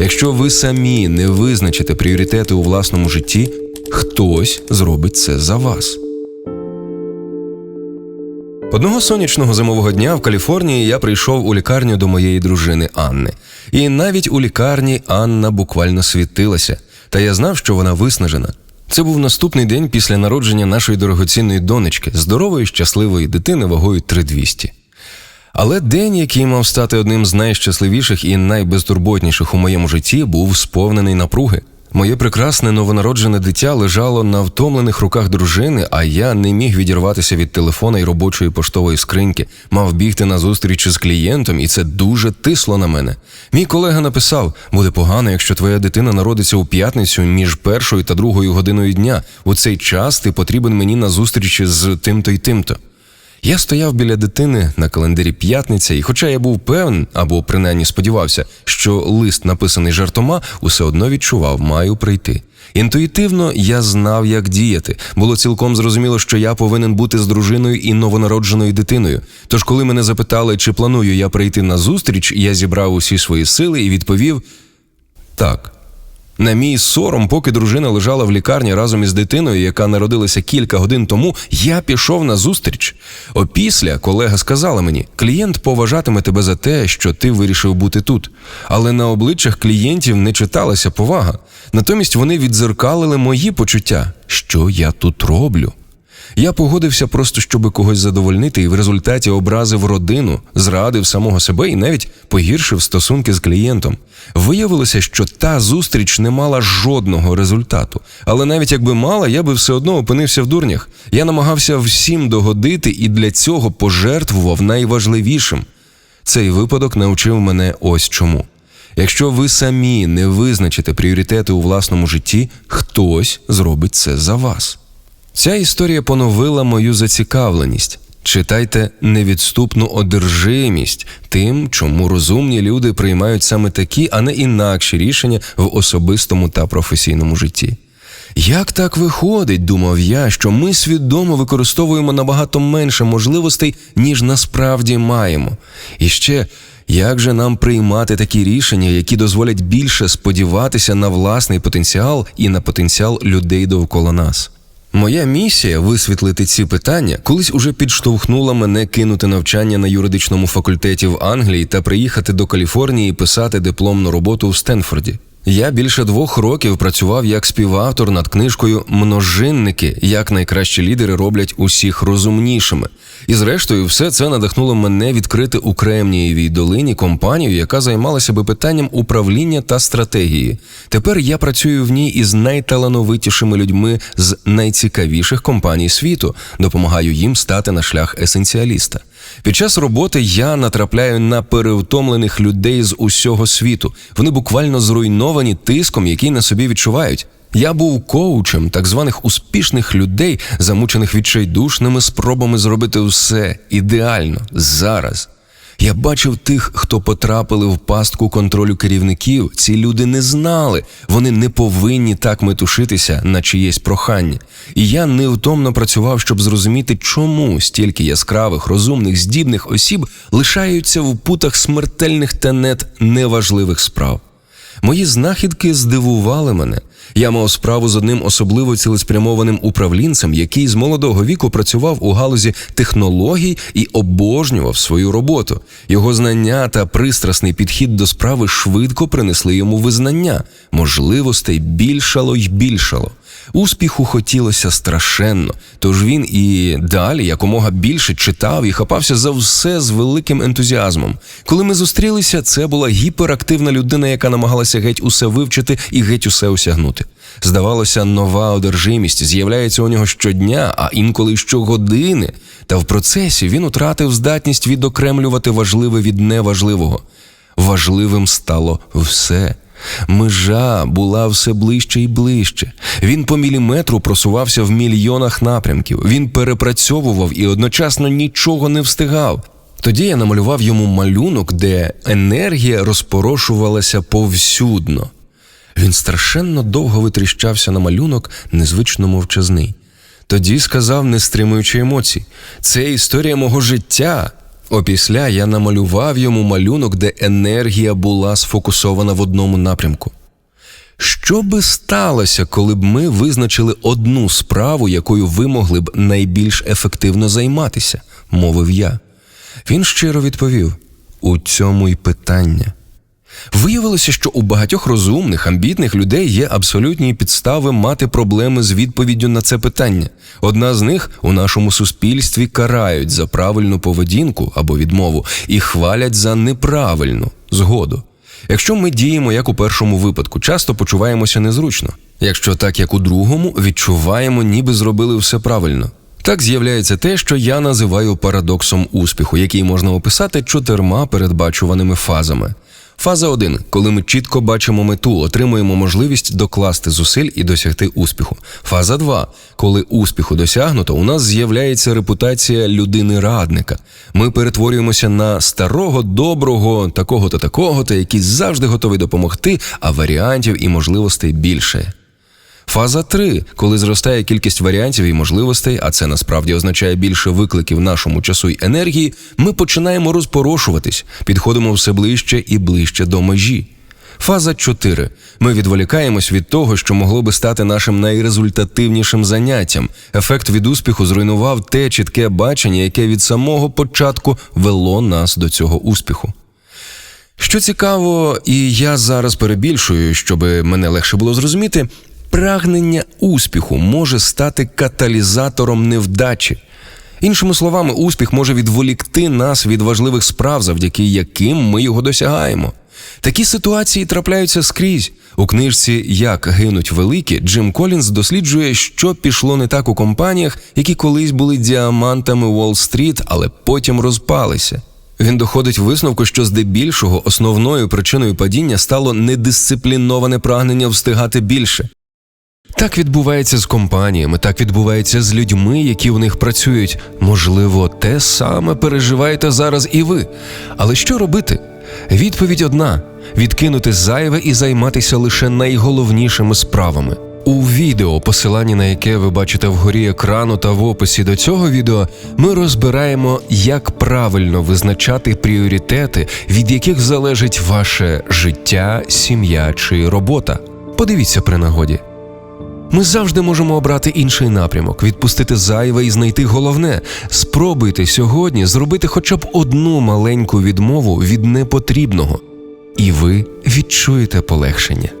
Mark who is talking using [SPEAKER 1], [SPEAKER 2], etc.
[SPEAKER 1] Якщо ви самі не визначите пріоритети у власному житті, хтось зробить це за вас. Одного сонячного зимового дня в Каліфорнії я прийшов у лікарню до моєї дружини Анни. І навіть у лікарні Анна буквально світилася, та я знав, що вона виснажена. Це був наступний день після народження нашої дорогоцінної донечки, здорової, щасливої дитини вагою 3200. Але день, який мав стати одним з найщасливіших і найбезтурботніших у моєму житті, був сповнений напруги. Моє прекрасне новонароджене дитя лежало на втомлених руках дружини, а я не міг відірватися від телефона і робочої поштової скриньки, мав бігти на зустріч з клієнтом, і це дуже тисло на мене. Мій колега написав: буде погано, якщо твоя дитина народиться у п'ятницю між першою та другою годиною дня. У цей час ти потрібен мені на зустрічі з тим-то й тим-то. Я стояв біля дитини на календарі п'ятниця, і хоча я був певен, або принаймні сподівався, що лист, написаний жартома, усе одно відчував, маю прийти. Інтуїтивно я знав, як діяти. Було цілком зрозуміло, що я повинен бути з дружиною і новонародженою дитиною. Тож, коли мене запитали, чи планую я прийти на зустріч, я зібрав усі свої сили і відповів так. На мій сором, поки дружина лежала в лікарні разом із дитиною, яка народилася кілька годин тому, я пішов на зустріч. Опісля колега сказала мені: клієнт поважатиме тебе за те, що ти вирішив бути тут. Але на обличчях клієнтів не читалася повага. Натомість вони відзеркалили мої почуття, що я тут роблю. Я погодився просто, щоб когось задовольнити, і в результаті образив родину, зрадив самого себе і навіть погіршив стосунки з клієнтом. Виявилося, що та зустріч не мала жодного результату. Але навіть якби мала, я би все одно опинився в дурнях. Я намагався всім догодити і для цього пожертвував найважливішим. Цей випадок навчив мене ось чому. Якщо ви самі не визначите пріоритети у власному житті, хтось зробить це за вас. Ця історія поновила мою зацікавленість. Читайте невідступну одержимість тим, чому розумні люди приймають саме такі, а не інакші рішення в особистому та професійному житті. Як так виходить, думав я, що ми свідомо використовуємо набагато менше можливостей, ніж насправді маємо. І ще як же нам приймати такі рішення, які дозволять більше сподіватися на власний потенціал і на потенціал людей довкола нас? Моя місія висвітлити ці питання колись уже підштовхнула мене кинути навчання на юридичному факультеті в Англії та приїхати до Каліфорнії писати дипломну роботу в Стенфорді. Я більше двох років працював як співавтор над книжкою Множинники, як найкращі лідери роблять усіх розумнішими. І зрештою, все це надихнуло мене відкрити у Кремнієвій долині компанію, яка займалася би питанням управління та стратегії. Тепер я працюю в ній із найталановитішими людьми з найцікавіших компаній світу, допомагаю їм стати на шлях есенціаліста. Під час роботи я натрапляю на перевтомлених людей з усього світу. Вони буквально зруйновані тиском, який на собі відчувають. Я був коучем так званих успішних людей, замучених відчайдушними спробами зробити все ідеально зараз. Я бачив тих, хто потрапили в пастку контролю керівників. Ці люди не знали, вони не повинні так метушитися на чиєсь прохання. І я невтомно працював, щоб зрозуміти, чому стільки яскравих, розумних, здібних осіб лишаються в путах смертельних та нет неважливих справ. Мої знахідки здивували мене. Я мав справу з одним особливо цілеспрямованим управлінцем, який з молодого віку працював у галузі технологій і обожнював свою роботу. Його знання та пристрасний підхід до справи швидко принесли йому визнання, можливостей більшало й більшало. Успіху хотілося страшенно, тож він і далі якомога більше читав і хапався за все з великим ентузіазмом. Коли ми зустрілися, це була гіперактивна людина, яка намагалася геть усе вивчити і геть усе осягнути. Здавалося, нова одержимість з'являється у нього щодня, а інколи щогодини. Та в процесі він утратив здатність відокремлювати важливе від неважливого. Важливим стало все. Межа була все ближче і ближче. Він по міліметру просувався в мільйонах напрямків. Він перепрацьовував і одночасно нічого не встигав. Тоді я намалював йому малюнок, де енергія розпорошувалася повсюдно. Він страшенно довго витріщався на малюнок, незвично мовчазний. Тоді сказав, не стримуючи емоцій: це історія мого життя. Опісля я намалював йому малюнок, де енергія була сфокусована в одному напрямку. Що би сталося, коли б ми визначили одну справу, якою ви могли б найбільш ефективно займатися, мовив я. Він щиро відповів: у цьому й питання. Виявилося, що у багатьох розумних, амбітних людей є абсолютні підстави мати проблеми з відповіддю на це питання. Одна з них у нашому суспільстві карають за правильну поведінку або відмову і хвалять за неправильну згоду. Якщо ми діємо як у першому випадку, часто почуваємося незручно. Якщо так, як у другому, відчуваємо, ніби зробили все правильно. Так з'являється те, що я називаю парадоксом успіху, який можна описати чотирма передбачуваними фазами. Фаза 1. коли ми чітко бачимо мету, отримуємо можливість докласти зусиль і досягти успіху. Фаза 2. коли успіху досягнуто, у нас з'являється репутація людини-радника. Ми перетворюємося на старого, доброго, такого-то, такого-то, який завжди готовий допомогти, а варіантів і можливостей більше. Фаза 3. коли зростає кількість варіантів і можливостей, а це насправді означає більше викликів нашому часу й енергії, ми починаємо розпорошуватись, підходимо все ближче і ближче до межі. Фаза 4. Ми відволікаємось від того, що могло би стати нашим найрезультативнішим заняттям. Ефект від успіху зруйнував те чітке бачення, яке від самого початку вело нас до цього успіху. Що цікаво, і я зараз перебільшую, щоб мене легше було зрозуміти, прагнення успіху може стати каталізатором невдачі. Іншими словами, успіх може відволікти нас від важливих справ, завдяки яким ми його досягаємо. Такі ситуації трапляються скрізь. У книжці Як гинуть великі Джим Колінз досліджує, що пішло не так у компаніях, які колись були діамантами Уолл-стріт, але потім розпалися. Він доходить висновку, що здебільшого основною причиною падіння стало недисципліноване прагнення встигати більше. Так відбувається з компаніями, так відбувається з людьми, які в них працюють. Можливо, те саме переживаєте зараз і ви. Але що робити? Відповідь одна: відкинути зайве і займатися лише найголовнішими справами. У відео, посилання на яке ви бачите вгорі екрану та в описі до цього відео, ми розбираємо, як правильно визначати пріоритети, від яких залежить ваше життя, сім'я чи робота. Подивіться при нагоді. Ми завжди можемо обрати інший напрямок, відпустити зайве і знайти головне. Спробуйте сьогодні зробити хоча б одну маленьку відмову від непотрібного, і ви відчуєте полегшення.